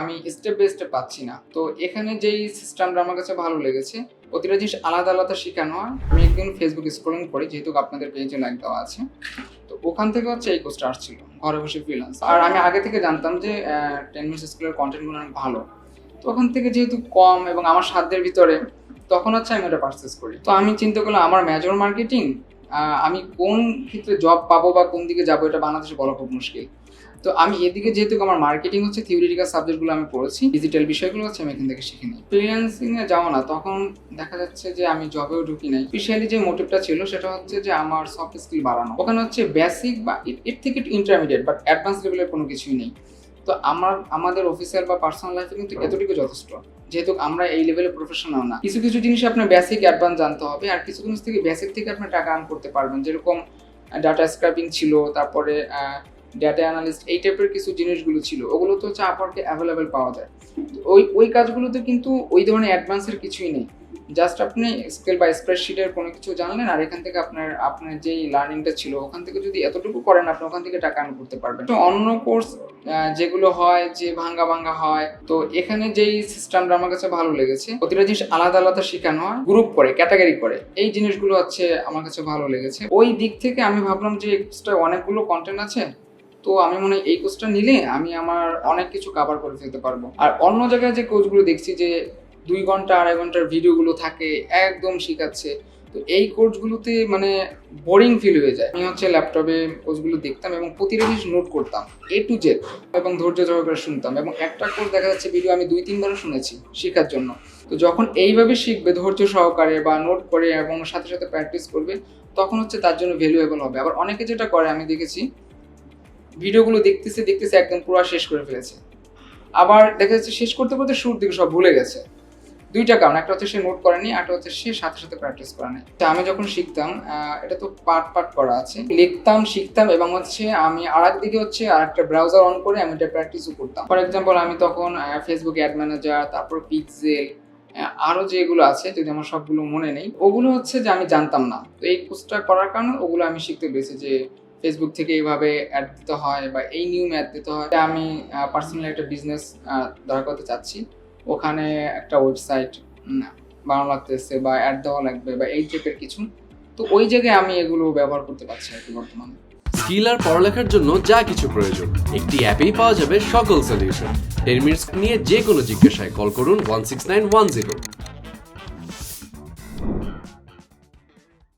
আমি step by step পাচ্ছি না। তো এখানে যেই সিস্টেমটা আমার কাছে ভালো লেগেছে, প্রতিটা জিনিস আলাদা আলাদা শেখানো হয়। আমি একদিন ফেসবুক স্ক্রলিং করি, যেহেতু আপনাদের পেজে লাইক দেওয়া আছে। তো ওখান থেকে হচ্ছে এই কোর্সটা আসছিল, ঘরে বসে ফ্রিল্যান্স আর আমি আগে থেকে জানতাম যে টেন মিনিটস স্কুলের কন্টেন্টগুলো অনেক ভালো। তো ওখান থেকে যেহেতু কম এবং আমার সাধ্যের ভিতরে, তখন হচ্ছে আমি ওটা পারচেস করি। তো আমি চিন্তা করলাম, আমার মেজর মার্কেটিং আমি কোন ক্ষেত্রে জব পাবো বা কোন দিকে যাব এটা বাংলাদেশে বলা খুব মুশকিল। তো আমি এদিকে যেহেতু আমার মার্কেটিং হচ্ছে থিওরিটিক্যাল সাবজেক্টগুলো আমি পড়েছি ডিজিটাল বিষয়গুলো হচ্ছে আমি এখান থেকে শিখে নিই। ফ্রিল্যান্সিং এ যাও না তখন দেখা যাচ্ছে যে আমি জবেও ঢুকি নাই। স্পেশালি যে মোটিভটা ছিল সেটা হচ্ছে যে আমার সফট স্কিল বাড়ানো। ওখানে হচ্ছে বেসিক বা এর থেকে ইন্টারমিডিয়েট বাট অ্যাডভান্স লেভেলের কোনো কিছুই নেই। তো আমার আমাদের অফিসিয়াল বা পার্সোনাল লাইফে কিন্তু এতটুকু যথেষ্ট। যেহেতু আমরা এই লেভেলে প্রফেশনাল না। কিছু কিছু জিনিস আপনার বেসিক অ্যাডভান্স জানতে হবে, আর কিছু জিনিস থেকে বেসিক থেকে আপনি টাকা আর্ন করতে পারবেন। যেরকম ডাটা স্ক্রাপিং ছিল, তারপরে ডাটা অ্যানালিস্ট এই টাইপের কিছু জিনিসগুলো ছিল। ওগুলো তো হচ্ছে আপনাকে অ্যাভেলেবেল পাওয়া যায়। ওই ওই কাজগুলোতে কিন্তু ওই ধরনের অ্যাডভান্সের কিছুই নেই। জাস্ট আপনি স্কেল বা স্প্রেডশিটের কোনো কিছু জানলেন আর এখান থেকে আপনার আপনার যেই লার্নিংটা ছিল, ওখান থেকে যদি এতটুকু করেন, আপনি ওখান থেকে টাকা আর্ন করতে পারবেন। তো অন্য কোর্স যেগুলো হয়, যে ভাঙ্গা ভাঙ্গা হয়, তো এখানে যেই সিস্টেমটা আমার কাছে ভালো লেগেছে, প্রতিটা জিনিস আলাদা আলাদা শেখানো হয় গ্রুপ করে ক্যাটাগরি করে। এই জিনিসগুলো হচ্ছে আমার কাছে ভালো লেগেছে। ওই দিক থেকে আমি ভাবলাম যে এক্সট্রা অনেকগুলো কন্টেন্ট আছে, তো আমি মনে হয় এই কোর্সটা নিলে আমি আমার অনেক কিছু কভার করে ফেলতে পারব। আর অন্য জায়গায় যে কোর্সগুলো দেখছি যে দুই ঘণ্টা, আড়াই ঘণ্টার ভিডিওগুলো থাকে, একদম শিখাচ্ছে। তো এই কোর্সগুলোতে মানে বোরিং ফিল হয়ে যায়। আমি হচ্ছে ল্যাপটপে কোর্সগুলো দেখতাম এবং প্রতিটা জিনিস নোট করতাম এ টু জেড এবং ধৈর্য সহকারে শুনতাম। এবং একটা কোর্স দেখা যাচ্ছে ভিডিও আমি দুই, তিনবারও শুনেছি শেখার জন্য। তো যখন এইভাবে শিখবে, ধৈর্য সহকারে বা নোট করে এবং সাথে সাথে প্র্যাকটিস করবে, তখন হচ্ছে তার জন্য ভ্যালুয়েবল হবে। আবার অনেকে যেটা করে, আমি দেখেছি, ভিডিওগুলো দেখতেছে দেখতেছে একদম পুরো শেষ করে ফেলেছে। আবার দেখা যাচ্ছে শেষ করতে করতে শুরুর দিকে সব ভুলে গেছে। দুইটা কারণ একটা হচ্ছে সে নোট করেনি একটা হচ্ছে সে সাথে সাথে প্র্যাকটিস করে তা আমি যখন শিখতাম এটা তো পার্ট পার্ট করা আছে। লিখতাম, শিখতাম এবং হচ্ছে আমি আর দিকে হচ্ছে আর একটা ব্রাউজার অন করে আমি এটা প্র্যাকটিসও করতাম। ফর এক্সাম্পল আমি তখন ফেসবুক অ্যাড ম্যানেজার তারপর পিক্সেল আরও যেগুলো আছে, যদি আমার সবগুলো মনে নেই, ওগুলো হচ্ছে যে আমি জানতাম না। তো এই কোর্সটা করার কারণে ওগুলো আমি শিখতে পেরেছি যে ফেসবুক থেকে এইভাবে অ্যাড দিতে হয় বা এই নিয়মে অ্যাড দিতে হয়। আমি পার্সোনালি একটা বিজনেস দাঁড় করতে চাচ্ছি। ওখানে একটা ওয়েবসাইট বানানো লাগতেছে বা অ্যাড দেওয়া লাগবে বা এই টাইপের কিছু। তো ওই জায়গায় আমি এগুলো ব্যবহার করতে পারছি আর কি বর্তমানে। স্কিল আর পড়ালেখার জন্য যা কিছু প্রয়োজন, একটি অ্যাপেই পাওয়া যাবে সকল সলিউশন টেন মিনিটস নিয়ে যে কোনো জিজ্ঞাসায় কল করুন one six nine one zero